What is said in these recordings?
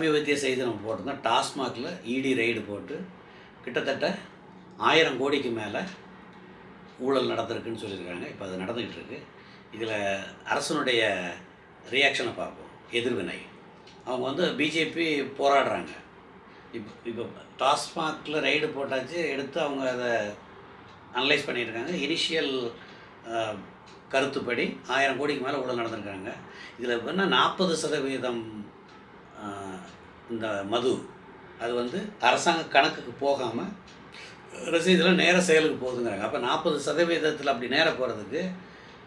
சமீபத்திய செய்தி நம்ம போட்டிருந்தோம். டாஸ்மாகில் இடி ரெய்டு போட்டு கிட்டத்தட்ட ஆயிரம் கோடிக்கு மேலே ஊழல் நடந்திருக்குன்னு சொல்லியிருக்காங்க. இப்போ அது நடந்துக்கிட்டு இருக்கு இதில் அரசனுடைய ரியாக்ஷனை பார்ப்போம். எதிர்வினை அவங்க வந்து பிஜேபி போராடுறாங்க. இப்போ இப்போ டாஸ்மாகில் ரைடு போட்டாச்சு. எடுத்து அவங்க அதை அனலைஸ் பண்ணியிருக்காங்க இனிஷியல் கருத்துப்படி ஆயிரம் கோடிக்கு மேலே ஊழல் நடந்திருக்காங்க. இதில் என்ன நாற்பது சதவீதம் இந்த மது அது வந்து அரசாங்க கணக்குக்கு போகாமல் ரசீதில் நேர செயலுக்கு போகுதுங்கிறாங்க. அப்போ நாற்பது சதவீதத்தில் அப்படி நேராக போகிறதுக்கு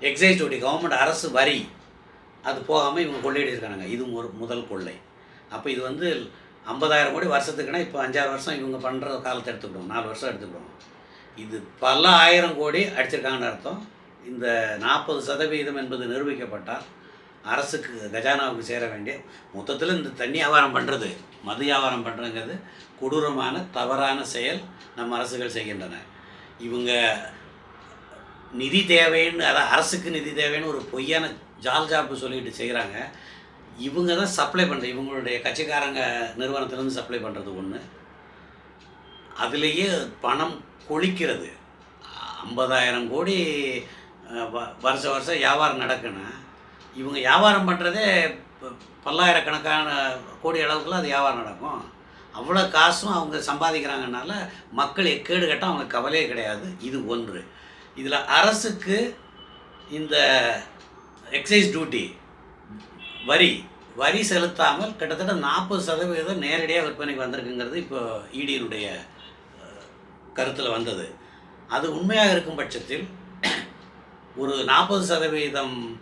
எக்ஸைஸ் டியூட்டி கவர்மெண்ட் அரசு வரி அது போகாமல் இவங்க கொள்ளையடிச்சிருக்காங்க இது ஒரு முதல் கொள்ளை. அப்போ இது வந்து ஐம்பதாயிரம் கோடி வருஷத்துக்குன்னா இப்போ அஞ்சாறு வருஷம் இவங்க பண்ணுற காலத்தை எடுத்துக்கிடுவோம். நாலு வருஷம் எடுத்துக்கிடுவோம். இது பல ஆயிரம் கோடி அடிச்சிருக்காங்கன்னு அர்த்தம். இந்த நாற்பது சதவீதம் என்பது நிரூபிக்கப்பட்டால் அரசுக்கு கஜானாவுக்கு சேர வேண்டிய மொத்தத்தில் இந்த தண்ணி வியாபாரம் பண்ணுறது மது வியாபாரம் பண்ணுறங்கிறது கொடூரமான தவறான செயல் நம்ம அரசுகள் செய்கின்றன. இவங்க நிதி தேவைன்னு அதாவது அரசுக்கு நிதி தேவைன்னு ஒரு பொய்யான ஜால் ஜாப்பு சொல்லிட்டு செய்கிறாங்க இவங்க தான் சப்ளை பண்ணுறது இவங்களுடைய கட்சிக்காரங்க நிறுவனத்திலேருந்து சப்ளை பண்ணுறது ஒன்று அதுலேயே பணம் கொளிக்கிறது ஐம்பதாயிரம் கோடி வ- வருஷ வருஷம் வியாபாரம் நடக்குன்னா இவங்க வியாபாரம் பண்ணுறதே ப- பல்லாயிரக்கணக்கான கோடி அளவுக்குலாம் அது வியாபாரம் நடக்கும். அவ்வளோ காசும் அவங்க சம்பாதிக்கிறாங்கனால மக்கள் எக்கேடு கட்டம் அவங்களுக்கு கவலையே கிடையாது. இது ஒன்று. இதில் அரசுக்கு இந்த எக்ஸைஸ் டியூட்டி வரி வரி செலுத்தாமல் கிட்டத்தட்ட நாற்பது சதவீதம் நேரடியாக விற்பனைக்கு வந்திருக்குங்கிறது இப்போ இடியினுடைய கருத்தில் வந்தது. அது உண்மையாக இருக்கும் பட்சத்தில் ஒரு நாற்பது சதவீதம்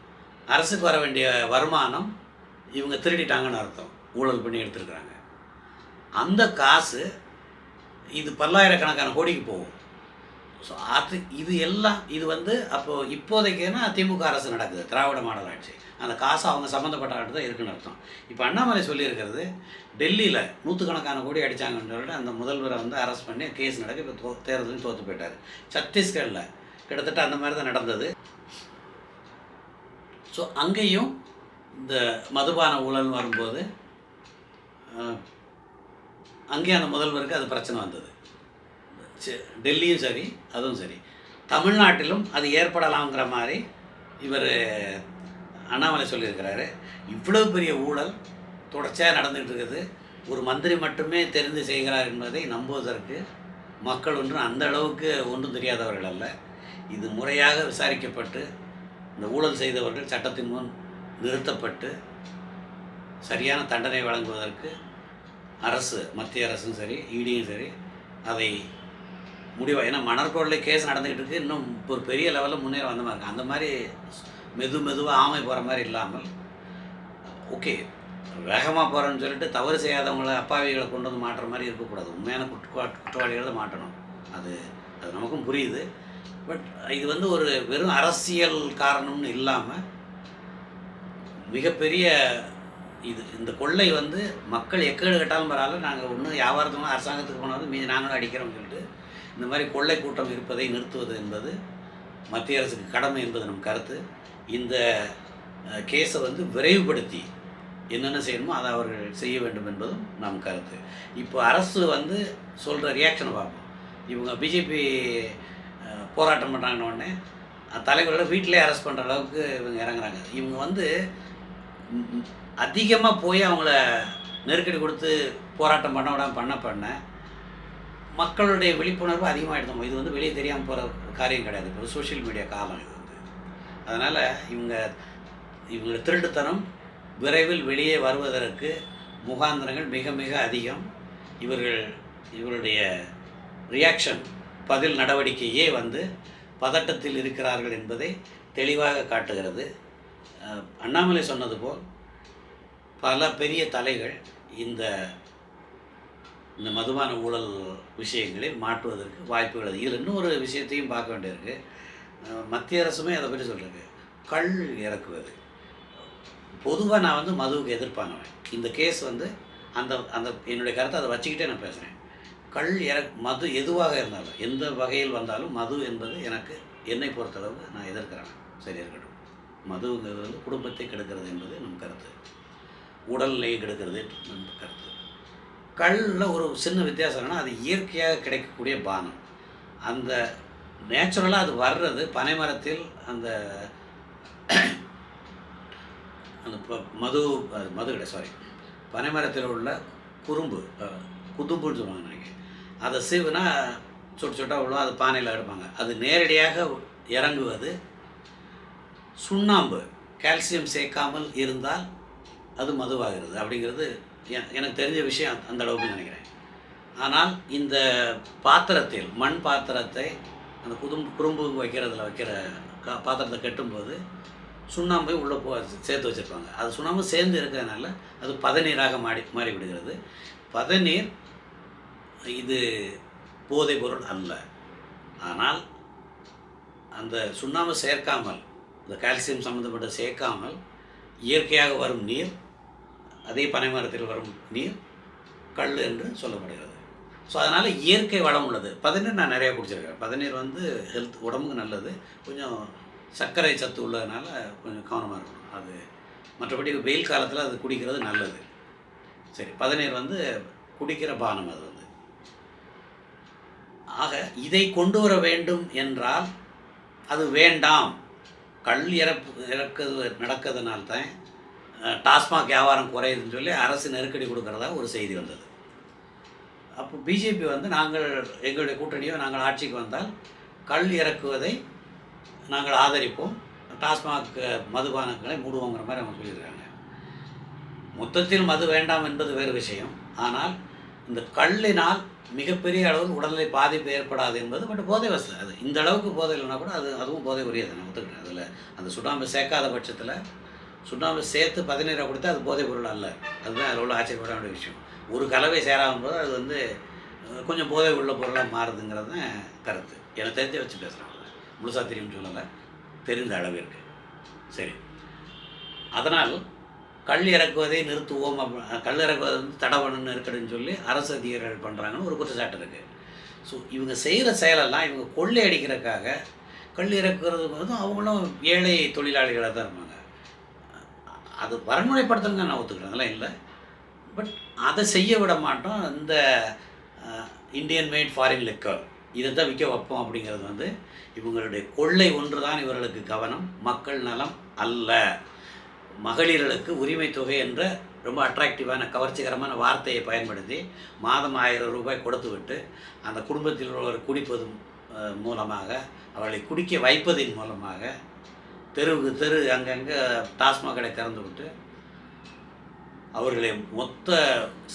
அரசுக்கு வர வேண்டிய வருமானம் இவங்க திருடிட்டாங்கன்னு அர்த்தம். ஊழல் பண்ணி எடுத்துருக்குறாங்க. அந்த காசு இது பல்லாயிரக்கணக்கான கோடிக்கு போகும். ஸோ அது இது எல்லாம் இது வந்து அப்போது இப்போதைக்குன்னா திமுக அரசு நடக்குது திராவிட மாடல் ஆட்சி. அந்த காசு அவங்க சம்மந்தப்பட்ட ஆட்டு தான் இருக்குன்னு அர்த்தம். இப்போ அண்ணாமலை சொல்லியிருக்கிறது டெல்லியில் நூற்றுக்கணக்கான கோடி அடித்தாங்கன்னு சொல்லிட்டு அந்த முதல்வரை வந்து அரெஸ்ட் பண்ணி கேஸ் நடக்க இப்போ தோ தேர்தலையும் தோற்று போயிட்டார். சத்தீஸ்கரில் கிட்டத்தட்ட அந்த மாதிரி தான் நடந்தது. ஸோ அங்கேயும் இந்த மதுபான ஊழல் வரும்போது அங்கேயும் அந்த முதல்வருக்கு அது பிரச்சனை வந்தது. சே- டெல்லியும் சரி அதுவும் சரி. தமிழ்நாட்டிலும் அது ஏற்படலாங்கிற மாதிரி இவர் அண்ணாமலை சொல்லியிருக்கிறாரு. இவ்வளவு பெரிய ஊழல் தொடர்ச்சியாக நடந்துகிட்டு இருக்குது ஒரு மந்திரி மட்டுமே தெரிந்து செய்கிறார் என்பதை நம்புவதற்கு மக்கள் ஒன்றும் அந்த அளவுக்கு ஒன்றும் தெரியாதவர்கள் அல்ல. இது முறையாக விசாரிக்கப்பட்டு இந்த ஊழல் செய்தவர்கள் சட்டத்தின் முன் நிறுத்தப்பட்டு சரியான தண்டனை வழங்குவதற்கு அரசு மத்திய அரசும் சரி இடியும் சரி அதை முடிவாக ஏன்னா மணற்கொள்ளை கேஸ் நடந்துக்கிட்டு இருக்கு. இன்னும் ஒரு பெரிய லெவலில் முன்னேற வந்த மாதிரி அந்த மாதிரி மெது மெதுவாக ஆமை போகிற மாதிரி இல்லாமல் ஓகே வேகமாக போகிறேன்னு சொல்லிட்டு தவறு செய்யாதவங்கள அப்பாவிகளை கொண்டு வந்து மாட்டுற மாதிரி இருக்கக்கூடாது. உண்மையான குற்ற குற்றவாளிகளை மாட்டணும் அது அது நமக்கும் புரியுது. பட் இது வந்து ஒரு வெறும் அரசியல் காரணம்னு இல்லாமல் மிகப்பெரிய இது இந்த கொள்ளை வந்து மக்கள் எக்கேடு கட்டாலும் பரவாயில்ல நாங்கள் ஒன்று வியாபாரத்துக்கு அரசாங்கத்துக்கு போனாலும் மீதி நாங்களும் அடிக்கிறோம்னு சொல்லிட்டு இந்த மாதிரி கொள்ளை கூட்டம் இருப்பதை நிறுத்துவது என்பது மத்திய அரசுக்கு கடமை என்பது நம் கருத்து. இந்த கேஸை வந்து விரைவுபடுத்தி என்னென்ன செய்யணுமோ அதை அவர்கள் செய்ய வேண்டும் என்பதும் நம் கருத்து. இப்போ அரசு வந்து சொல்கிற ரியாக்ஷனை பார்ப்போம். இவங்க பிஜேபி போராட்டம் பண்ணுறாங்கன்னு உடனே தலைவர்களை வீட்டிலே அரெஸ்ட் பண்ணுற அளவுக்கு இவங்க இறங்குறாங்க. இவங்க வந்து அதிகமாக போய் அவங்கள நெருக்கடி கொடுத்து போராட்டம் பண்ண விடாம பண்ண பண்ண மக்களுடைய விழிப்புணர்வு அதிகமாகிடுதோம் இது வந்து வெளியே தெரியாமல் போகிற காரியம் கிடையாது. இப்போ சோஷியல் மீடியா காலம் இது வந்து. அதனால் இவங்க இவங்க திருட்டுத்தனம் விரைவில் வெளியே வருவதற்கு முகாந்திரங்கள் மிக மிக அதிகம். இவர்கள் இவருடைய ரியாக்ஷன் பதில் நடவடிக்கையே வந்து பதட்டத்தில் இருக்கிறார்கள் என்பதை தெளிவாக காட்டுகிறது. அண்ணாமலை சொன்னது போல் பல பெரிய தலைகள் இந்த இந்த மதுபான ஊழல் விஷயங்களை மாற்றுவதற்கு வாய்ப்புகள் அதிகம். இதில் இன்னொரு விஷயத்தையும் பார்க்க வேண்டியிருக்கு. மத்திய அரசுமே அதை பற்றி சொல்லியிருக்கு. கள் இறக்குவது. பொதுவாக நான் வந்து மதுவுக்கு எதிர்ப்பாங்க இந்த கேஸ் வந்து அந்த அந்த என்னுடைய கருத்தை அதை வச்சுக்கிட்டே நான் பேசுகிறேன் கள் எனக்கு மது எதுவாக இருந்தாலும் எந்த வகையில் வந்தாலும் மது என்பது எனக்கு என்னை பொறுத்தளவு நான் எதிர்க்கிறேன். சரி இருக்கட்டும். மதுங்கிறது வந்து குடும்பத்தை கெடுக்கிறது என்பது நம் கருத்து. உடல்நிலையை கெடுக்கிறது நம் கருத்து. கல்லில் ஒரு சின்ன வித்தியாசம்னா அது இயற்கையாக கிடைக்கக்கூடிய பானம். அந்த நேச்சுரலாக அது வர்றது பனைமரத்தில் அந்த அந்த ப- மது அது மது கிடையாது சாரி. பனைமரத்தில் உள்ள குறும்பு குதும்புன்னு சொல்லுவாங்க நினைக்கிறேன். அதை சீவுனா சுட்டு சுட்டாக விழும் அது பானையில் எடுப்பாங்க. அது நேரடியாக இறங்குவது சுண்ணாம்பு. கால்சியம் சேர்க்காமல் இருந்தால் அது மதுவாகிறது அப்படிங்கிறது எனக்கு தெரிஞ்ச விஷயம் அந்த அளவுக்கு நினைக்கிறேன். ஆனால் இந்த பாத்திரத்தில் மண் பாத்திரத்தை அந்த குதும்பு குறும்பு வைக்கிறதுல வைக்கிற கா பாத்திரத்தை கட்டும்போது சுண்ணாம்பை உள்ளே போ சேர்த்து வச்சுருப்பாங்க. அது சுண்ணாம்பு சேர்ந்து இருக்கிறதுனால அது பதநீராக மாறி மாறி விடுகிறது பதநீர் இது போதை பொருள் அல்ல. ஆனால் அந்த சுண்ணாம்பு சேர்க்காமல் இந்த கால்சியம் சம்மந்தப்பட்ட சேர்க்காமல் இயற்கையாக வரும் நீர் அதே பனைமரத்தில் வரும் நீர் கல் என்று சொல்லப்படுகிறது. ஸோ அதனால் இயற்கை வளம் உள்ளது. பதநீர் நான் நிறையா குடிச்சிருக்கேன். பதநீர் வந்து ஹெல்த் உடம்புக்கு நல்லது. கொஞ்சம் சர்க்கரை சத்து உள்ளதுனால கொஞ்சம் கவனமாக இருக்கணும். அது மற்றபடி வெயில் காலத்தில் அது குடிக்கிறது நல்லது. சரி பதநீர் வந்து குடிக்கிற பானம் அது. ஆக இதை கொண்டு வர வேண்டும் என்றால் அது வேண்டாம். கல் இறப்பு இறக்குது நடக்கிறதுனால்தான் டாஸ்மாக் வியாபாரம் குறையுதுன்னு சொல்லி அரசு நெருக்கடி கொடுக்கறதா ஒரு செய்தி வந்தது. அப்போ பிஜேபி வந்து நாங்கள் எங்களுடைய கூட்டணியோ நாங்கள் ஆட்சிக்கு வந்தால் கல் இறக்குவதை நாங்கள் ஆதரிப்போம். டாஸ்மாக் மதுபானங்களை மூடுவோங்கிற மாதிரி அவங்க சொல்லியிருக்காங்க. மொத்தத்தில் மது வேண்டாம் என்பது வேறு விஷயம். ஆனால் இந்த கல்லினால் மிகப்பெரிய அளவில் உடல்நிலை பாதிப்பு ஏற்படாது என்பது பட் போதை வசதி அது இந்த அளவுக்கு போதை இல்லைனா கூட அது அதுவும் போதை உரியது நான் ஒத்துக்கிறேன். அதில் அந்த சுண்ணாம்பு சேர்க்காத பட்சத்தில் சுண்ணாம்பு சேர்த்து பதினேழு கொடுத்தா அது போதைப் பொருள் அல்ல. அதுதான் அதில் உள்ள ஆச்சரியப்பட வேண்டிய விஷயம். ஒரு கலவை சேராகும் போது அது வந்து கொஞ்சம் போதை உள்ள பொருளாக மாறுதுங்கிறது தான் கருத்து. எனக்கு தெரிஞ்ச வச்சு பேசுகிறேன் முழுசாக தெரியும்னு சொல்லலை. தெரிந்த அளவிற்கு. சரி. அதனால் கல் இறக்குவதை நிறுத்துவோம் அப்ப- கல் இறக்குவதை வந்து தடை பண்ணு நெருக்கடின்னு சொல்லி அரசு அதிகாரிகள் பண்ணுறாங்கன்னு ஒரு குற்றச்சாட்டு இருக்குது ஸோ இவங்க செய்கிற செயலெல்லாம் இவங்க கொள்ளை அடிக்கிறதுக்காக கல் இறக்குறது வந்து அவங்களும் ஏழை தொழிலாளிகளாக தான் இருப்பாங்க. அது வரன்முறைப்படுத்துங்க நான் ஒத்துக்கிறேன் அதெல்லாம் இல்லை. பட் அதை செய்ய விட மாட்டோம். இந்த இந்தியன் மேட் ஃபாரின் லிக்கர் இதை தான் விற்க வைப்போம் அப்படிங்கிறது வந்து இவங்களுடைய கொள்ளை ஒன்று தான் இவர்களுக்கு கவனம். மக்கள் நலம் அல்ல. மகளிர்களுக்கு உரிமை தொகை என்ற ரொம்ப அட்ராக்டிவான கவர்ச்சிகரமான வார்த்தையை பயன்படுத்தி மாதம் ஆயிரம் ரூபாய் கொடுத்துவிட்டு அந்த குடும்பத்தில் உள்ளவர் குடிப்பது மூலமாக அவர்களை குடிக்க வைப்பதின் மூலமாக தெருவுக்கு தெரு அங்கங்கே டாஸ்மாக் கடை திறந்து விட்டு அவர்களை மொத்த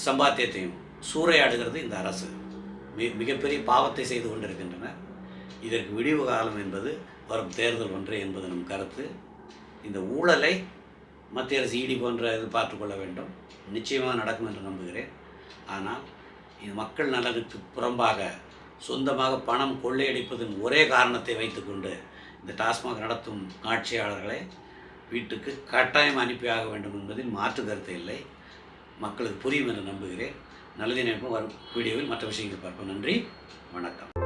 சம்பாத்தியத்தையும் சூறையாடுகிறது இந்த அரசு. மிக மிகப்பெரிய பாவத்தை செய்து கொண்டிருக்கின்றன இதற்கு விடிவு காலம் என்பது வரும் தேர்தல் ஒன்று என்பது நம் கருத்து. இந்த ஊழலை மத்திய அரசு இடி போன்ற இது பார்த்துக்கொள்ள வேண்டும். நிச்சயமாக நடக்கும் என்று நம்புகிறேன். ஆனால் இது மக்கள் நலனுக்கு புறம்பாக சொந்தமாக பணம் கொள்ளையடிப்பதன் ஒரே காரணத்தை வைத்துக்கொண்டு இந்த டாஸ்மாக் நடத்தும் ஆட்சியாளர்களை வீட்டுக்கு கட்டாயம் அனுப்பியாக வேண்டும் என்பதில் மாற்று கருத்து இல்லை. மக்களுக்கு புரியும் என்று நம்புகிறேன். நல்லது நினைப்போம் வரும் வீடியோவில் மற்ற விஷயங்கள் பார்ப்போம். நன்றி. வணக்கம்.